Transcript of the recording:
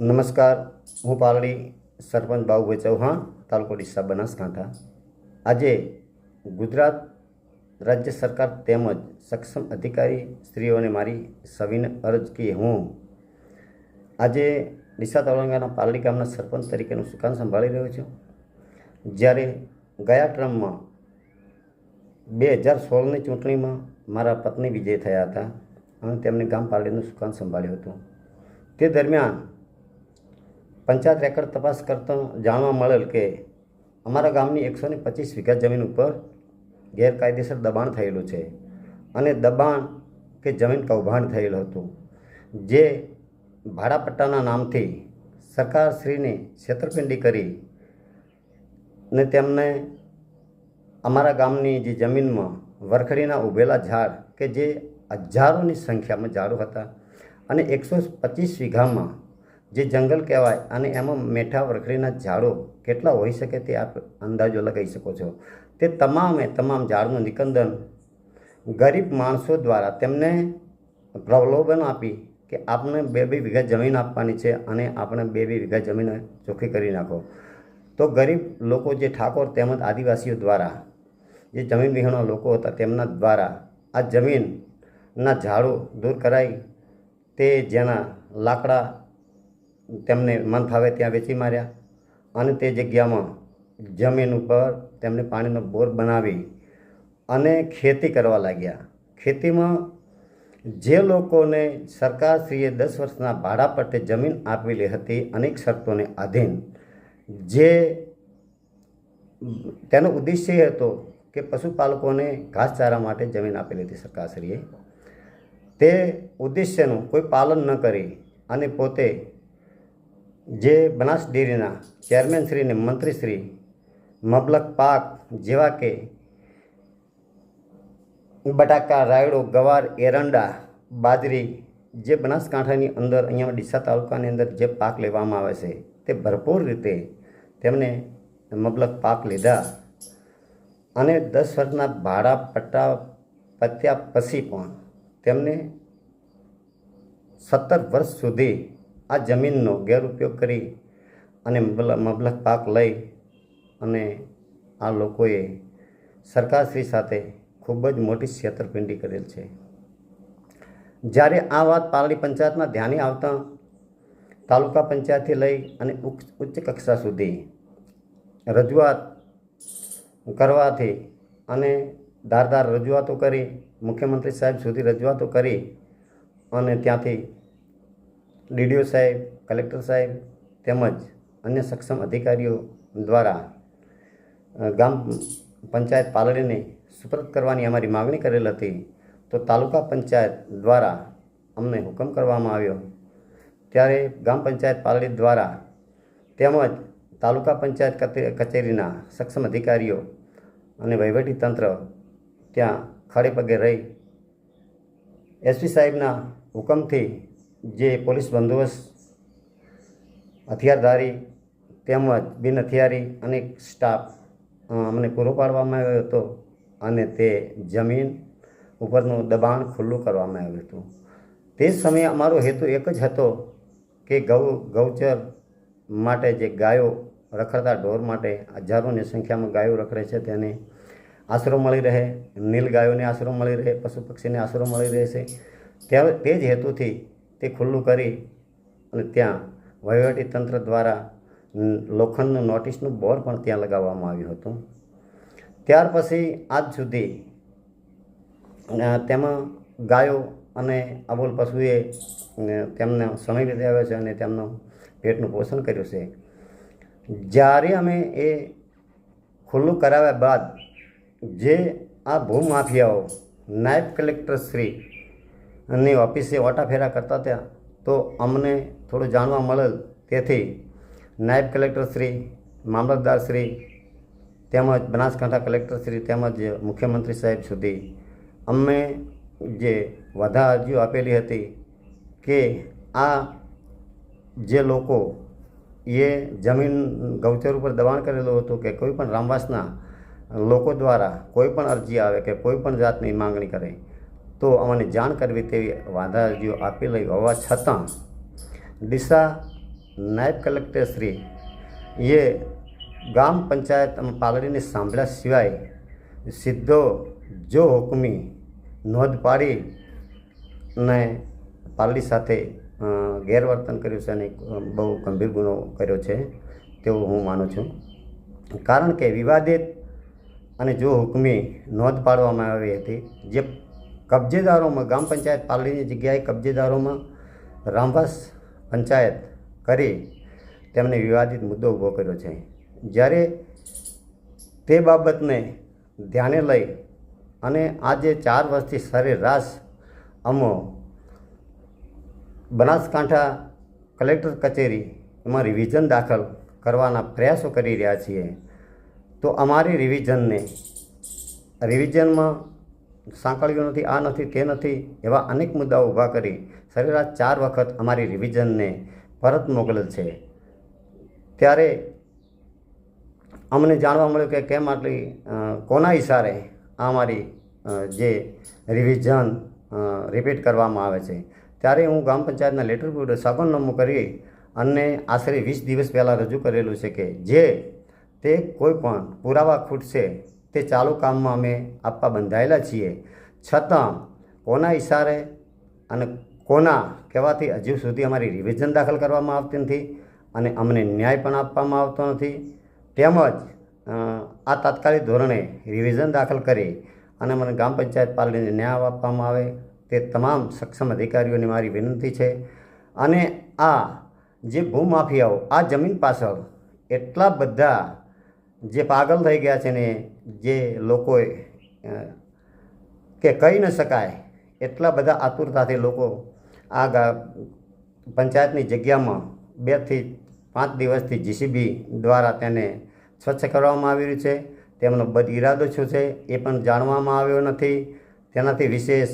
નમસ્કાર, હું પાલડી સરપંચ બાબુભાઈ ચૌહાણ, તાલુકો ડીસા બનાસકાંઠા. આજે ગુજરાત રાજ્ય સરકાર તેમજ સક્ષમ અધિકારી શ્રીઓને મારી સવિને અરજ કે હું આજે ડીસા તાલુકાના પાલડી ગામના સરપંચ તરીકેનું સુકાન સંભાળી રહ્યો છું. જ્યારે ગયા ટ્રમમાં બે હજાર સોળની ચૂંટણીમાં મારા પત્ની વિજય થયા હતા અને તેમણે ગામ પાલડીનું સુકાન સંભાળ્યું હતું. તે દરમિયાન પંચાયત રેકર્ડ તપાસ કરતાં જાણવા મળેલ કે અમારા ગામની એકસો ને પચીસ વીઘા જમીન ઉપર ગેરકાયદેસર દબાણ થયેલું છે અને દબાણ કે જમીન કૌભાંડ થયેલું હતું, જે ભાડાપટ્ટાના નામથી સરકારશ્રીને છેતરપિંડી કરી ને તેમને અમારા ગામની જે જમીનમાં વરખડીના ઉભેલા ઝાડ કે જે હજારોની સંખ્યામાં ઝાડો હતા અને એકસો પચીસ વીઘામાં જે જંગલ કહેવાય અને એમાં મેઠા વરખડીના ઝાડો કેટલા હોઈ શકે તે આપ અંદાજો લગાવી શકો છો. તે તમામે તમામ ઝાડનું નિકંદન ગરીબ માણસો દ્વારા તેમને પ્રલોભન આપી કે આપને બે બે વીઘા જમીન આપવાની છે અને આપણે બે બે વીઘા જમીન ચોખ્ખી કરી નાખો. તો ગરીબ લોકો જે ઠાકોર તેમજ આદિવાસીઓ દ્વારા જે જમીન વિહોણા લોકો હતા તેમના દ્વારા આ જમીનના ઝાડો દૂર કરાઈ તે જેના લાકડા તેમને મન ફાવે ત્યાં વેચી માર્યા. અને તે જગ્યામાં જમીન ઉપર તેમને પાણીનો બોર બનાવી અને ખેતી કરવા લાગ્યા. ખેતીમાં જે લોકોને સરકારશ્રીએ દસ વર્ષના ભાડા પટ્ટે જમીન આપેલી હતી, અનેક શરતોને આધીન, જે તેનો ઉદ્દેશ્ય એ હતો કે પશુપાલકોને ઘાસચારા માટે જમીન આપેલી હતી સરકારશ્રીએ. તે ઉદ્દેશ્યનું કોઈ પાલન ન કરી અને પોતે જે બનાસ ડેરીના ચેરમેનશ્રી અને મંત્રીશ્રી મબલક પાક જેવા કે બટાકા, રાયડો, ગવાર, એરંડા, બાજરી જે બનાસકાંઠાની અંદર અહીંયા ડીસા તાલુકાની અંદર જે પાક લેવામાં આવે છે તે ભરપૂર રીતે તેમને મબલક પાક લીધા અને દસ વર્ષના ભાડા પટ્ટા પત્યા પછી પણ તેમને સત્તર વર્ષ સુધી આ જમીનનો ગેરઉપયોગ કરી અને મબલ મબલક પાક લઈ અને આ લોકોએ સરકારશ્રી સાથે ખૂબ જ મોટી છેતરપિંડી કરેલ છે. જ્યારે આ વાત પાલડી પંચાયતમાં ધ્યાને આવતા તાલુકા પંચાયતથી લઈ અને ઉચ્ચ કક્ષા સુધી રજૂઆત કરવાથી અને ધારદાર રજૂઆતો કરી, મુખ્યમંત્રી સાહેબ સુધી રજૂઆતો કરી અને ત્યાંથી ડીડીઓ સાહેબ, કલેક્ટર સાહેબ તેમજ અન્ય સક્ષમ અધિકારીઓ દ્વારા ગામ પંચાયત પાલડીને સુપરત કરવાની અમારી માગણી કરેલ હતી. તો તાલુકા પંચાયત દ્વારા અમને હુકમ કરવામાં આવ્યો. ત્યારે ગામ પંચાયત પાલડી દ્વારા તેમજ તાલુકા પંચાયત કચે- કચેરીના સક્ષમ અધિકારીઓ અને વહીવટી તંત્ર ત્યાં ખડે પગે રહી. એસપી સાહેબના હુકમથી જે પોલીસ બંદોબસ્ત, હથિયારધારી તેમજ બિન હથિયારી અનેક સ્ટાફ અમને પૂરો પાડવામાં આવ્યો હતો અને તે જમીન ઉપરનું દબાણ ખુલ્લું કરવામાં આવ્યું હતું. તે સમયે અમારો હેતુ એક જ હતો કે ગૌ, ગૌચર માટે જે ગાયો રખડતા ઢોર માટે હજારોની સંખ્યામાં ગાયો રખડે છે તેને આશરો મળી રહે, નીલ ગાયોને આશરો મળી રહે, પશુ પક્ષીને આશરો મળી રહેશે ત્યારે તે જ હેતુથી તે ખુલ્લું કરી અને ત્યાં વહીવટી તંત્ર દ્વારા લોખંડનું નોટિસનું બોર્ડ પણ ત્યાં લગાવવામાં આવ્યું હતું. ત્યાર પછી આજ સુધી તેમાં ગાયો અને અબોલ પશુએ તેમને સમય આવ્યો છે અને તેમનું પેટનું પોષણ કર્યું છે. જ્યારે અમે એ ખુલ્લું કરાવ્યા બાદ જે આ ભૂમાફિયાઓ નાયબ કલેક્ટર શ્રી ની ઓફિસે ઓટાફેરા કરતા હતા. તો અમને થોડું જાણવા મળેલ તેથી નાયબ કલેક્ટર શ્રી, મામલતદાર શ્રી તેમજ બનાસકાંઠા કલેક્ટર શ્રી તેમજ મુખ્યમંત્રી સાહેબ સુધી અમે જે વધા અરજીઓ આપેલી હતી કે આ જે લોકો એ જમીન ગૌચર ઉપર દબાણ કરેલું હતું કે કોઈ પણ રામવાસના લોકો દ્વારા કોઈ પણ અરજી આવે કે કોઈ પણ જાતની માંગણી કરે તો અમને જાણ કરવી તેવી વાંધા અરજીઓ આપેલી હોવા છતાં ડીસા નાયબ કલેક્ટર શ્રી એ ગામ પંચાયત પાલડીને સાંભળ્યા સિવાય સીધો જો હુકમી નોંધ પાડી ને પાલડી સાથે ગેરવર્તન કર્યું છે અને બહુ ગંભીર ગુનો કર્યો છે તેવું હું માનું છું. કારણ કે વિવાદિત અને જો હુકમી નોંધ પાડવામાં આવી હતી, જે કબજેદારોમાં ગ્રામ પંચાયત પાલડીની જગ્યાએ કબજેદારોમાં રામવાસ પંચાયત કરી તેમને વિવાદિત મુદ્દો ઊભો કર્યો છે. જ્યારે તે બાબતને ધ્યાને લઈ અને આજે ચાર વર્ષથી સરેરાશ અમો બનાસકાંઠા કલેક્ટર કચેરી એમાં રિવિઝન દાખલ કરવાના પ્રયાસો કરી રહ્યા છીએ. તો અમારી રિવિઝનને રિવિઝનમાં સાંકળ્યું નથી, આ નથી, તે નથી એવા અનેક મુદ્દાઓ ઊભા કરી સરેરાશ ચાર વખત અમારી રિવિઝનને પરત મોકલેલ છે. ત્યારે અમને જાણવા મળ્યું કે કેમ આટલી કોના ઇશારે આ અમારી જે રિવિઝન રિપીટ કરવામાં આવે છે. ત્યારે હું ગ્રામ પંચાયતના લેટર બોર્ડે સોગંદનામું કરી અને આશરે વીસ દિવસ પહેલાં રજૂ કરેલું છે કે જે તે કોઈ પણ પુરાવા ખૂટશે તે ચાલુ કામમાં અમે આપવા બંધાયેલા છીએ. છતાં, કોના ઇશારે અને કોના કહેવાથી હજુ સુધી અમારી રિવિઝન દાખલ કરવામાં આવતી નથી અને અમને ન્યાય પણ આપવામાં આવતો નથી. તેમજ આ તાત્કાલિક ધોરણે રિવિઝન દાખલ કરી અને મને ગ્રામ પંચાયત પાલડીને ન્યાય આપવામાં આવે તે તમામ સક્ષમ અધિકારીઓની મારી વિનંતી છે. અને આ જે ભૂમાફિયાઓ, આ જમીન પાછળ એટલા બધા જે પાગલ થઈ ગયા છે ને જે લોકોએ કે કહી ન શકાય એટલા બધા આતુરતાથી લોકો આ પંચાયતની જગ્યામાં બેથી પાંચ દિવસથી જીસીબી દ્વારા તેને સ્વચ્છ કરવામાં આવી રહ્યું છે. તેમનો બદ ઇરાદો શું છે એ પણ જાણવામાં આવ્યો નથી. તેનાથી વિશેષ